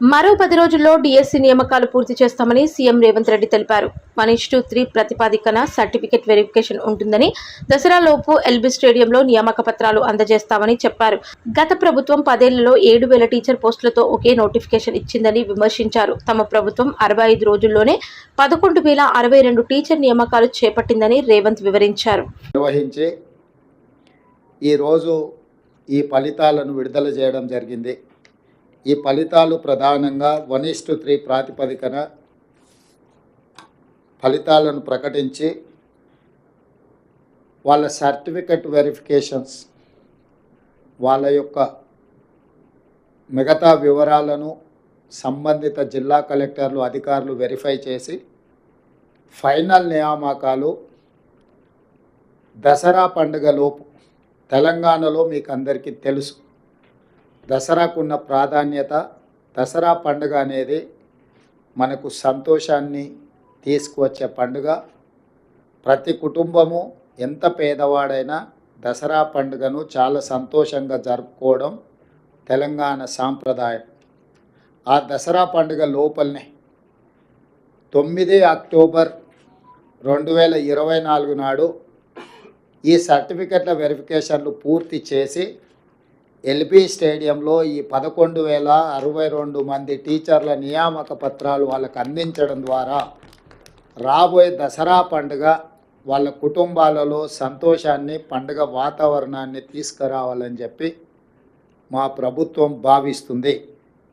మరో పది రోజుల్లో డిఎస్సీ నియామకాలు పూర్తి చేస్తామని సీఎం రేవంత్ రెడ్డి తెలిపారు. వన్ టూ త్రీ ప్రతిపాదికన సర్టిఫికెట్ వెరిఫికేషన్ ఉంటుందని దసరాలోపు ఎల్బీ స్టేడియంలో నియామక పత్రాలు అందజేస్తామని చెప్పారు. గత ప్రభుత్వం పదేళ్ళలో ఏడు వేల టీచర్ పోస్టులతో ఒకే నోటిఫికేషన్ ఇచ్చిందని విమర్శించారు. తమ ప్రభుత్వం అరవై ఐదు రోజుల్లోనే పదకొండు వేల అరవై రెండు టీచర్ నియామకాలు చేపట్టిందని రేవంత్ వివరించారు. నిర్వహించి ఈరోజు ఈ ఫలితాలను విడుదల చేయడం జరిగింది. ఈ ఫలితాలు ప్రధానంగా వన్ ఇస్ టు త్రీ ప్రాతిపదికన ఫలితాలను ప్రకటించి వాళ్ళ సర్టిఫికెట్ వెరిఫికేషన్స్ వాళ్ళ యొక్క మిగతా వివరాలను సంబంధిత జిల్లా కలెక్టర్లు అధికారులు వెరిఫై చేసి ఫైనల్ నియామకాలు దసరా పండుగలోపు తెలంగాణలో మీకు అందరికీ తెలుసు. దసరాకున్న ప్రాధాన్యత దసరా పండుగ అనేది మనకు సంతోషాన్ని తీసుకువచ్చే పండుగ. ప్రతి కుటుంబము ఎంత పేదవాడైనా దసరా పండుగను చాలా సంతోషంగా జరుపుకోవడం తెలంగాణ సాంప్రదాయం. ఆ దసరా పండుగ లోపలనే తొమ్మిది అక్టోబర్ రెండు వేల ఇరవై నాలుగు నాడు ఈ సర్టిఫికెట్ల వెరిఫికేషన్లు పూర్తి చేసి ఎల్బీ స్టేడియంలో ఈ పదకొండు వేల అరవై రెండు మంది టీచర్ల నియామక పత్రాలు వాళ్ళకు అందించడం ద్వారా రాబోయే దసరా పండుగ వాళ్ళ కుటుంబాలలో సంతోషాన్ని పండుగ వాతావరణాన్ని తీసుకురావాలని చెప్పి మా ప్రభుత్వం భావిస్తుంది.